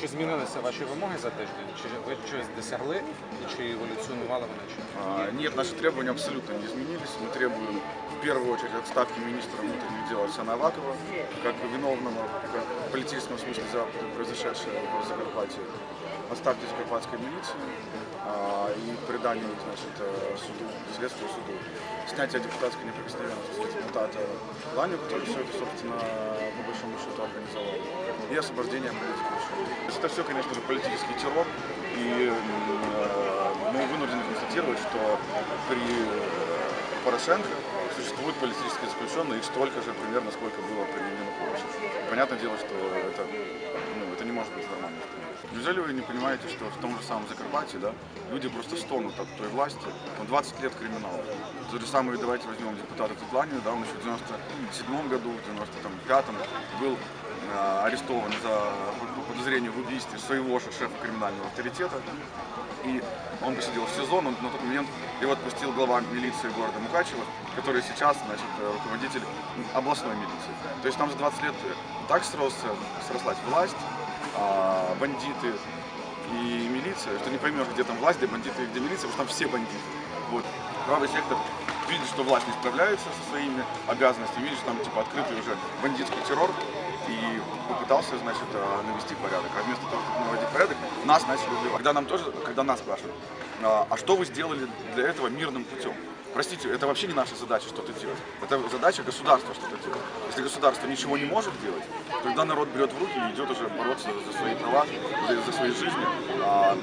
Чи змінилися ваші вимоги за тиждень? Чи ви щось досягли і чи еволюціонували вони? Чи? А, Нет, наши требования абсолютно не изменились. Мы требуем в первую очередь отставки министра внутренних дел Арсена Авакова, как виновного как в политическом смысле за произошедшее в Закарпатье. Отставки закарпатской милиции а, и предание их, значит, э, суду, следствию суду. Снятие депутатской неприкосновенности с депутата Ланю, который все это, собственно, по большому счету организовал. И освобождение политиков. Это все, конечно же, политический террор. И э, мы вынуждены констатировать, что при э, Порошенко существуют политические заключенные, их столько же примерно, сколько было при Януковиче. Понятное дело, что это, ну, это не может. Неужели вы не понимаете, что в том же самом Закарпатье да, люди просто стонут от той власти? Там 20 лет криминала. Тот же самый, давайте возьмем депутата Тепланина, да, он еще в 97 году, в 95 был э, арестован за по подозрению в убийстве своего же шефа криминального авторитета. И он посидел в СИЗО, но на тот момент его отпустил глава милиции города Мукачева, который сейчас, значит, э, руководитель областной милиции. То есть там за 20 лет так срос, срослась власть, а, бандиты и милиция, что не поймешь, где там власть, где бандиты и где милиция, потому что там все бандиты. Вот. Правый сектор видит, что власть не справляется со своими обязанностями, видит, что там типа открытый уже бандитский террор, и попытался, значит, э, навести порядок. А вместо того, чтобы наводить порядок, нас начали убивать. Когда нам тоже, когда нас спрашивают, а а что вы сделали для этого мирным путем? Простите, это вообще не наша задача что-то делать. Это задача государства что-то делать. Если государство ничего не может делать, тогда народ берет в руки и идет уже бороться за свои права, за, за свои жизни а,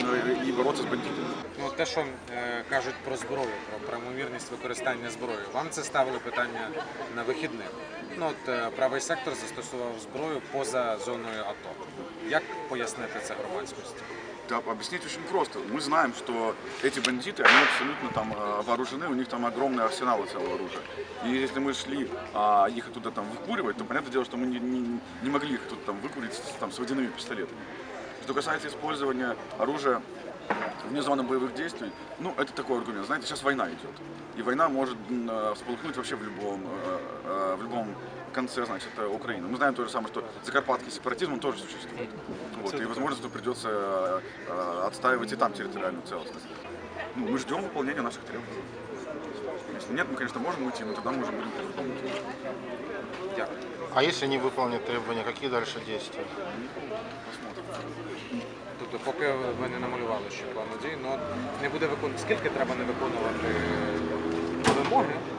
ну, и- и бороться с бандитами. Ну, те, що е, кажуть про зброю, про правомірність використання зброї, вам це ставили питання на вихідних. Ну, от е, правий сектор застосував зброю поза зоною АТО. Як пояснити це громадськості? Да, объяснить очень просто. Мы знаем, что эти бандиты, они абсолютно там э, вооружены, у них там огромные арсеналы целого оружия. И если мы шли а, их оттуда там выкуривать, то понятное дело, что мы не, не- не могли их тут там выкурить там, с водяными пистолетами. Что касается использования оружия вне зоны боевых действий, ну, это такой аргумент. Знаете, сейчас война идет. И война может э, всполыхнуть вообще в любом, э, в любом конце, значит, Украины. Мы знаем то же самое, что закарпатский сепаратизм, он тоже существует. Вот, и, возможно, что придется э, отстаивать и там территориальную целостность. Ну, мы ждем выполнения наших требований. Если нет, мы, конечно, можем уйти, но тогда мы уже будем. Дякую. А если не выполнят требования, какие дальше действия? Посмотрим. Тобто, поки ви не намалювали ще плану дій, ну не буде виконувати. Скільки треба не виконувати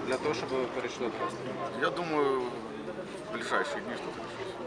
для того, щоб ви перейшли наступного? Я думаю, в ближайшие дни что-то решится.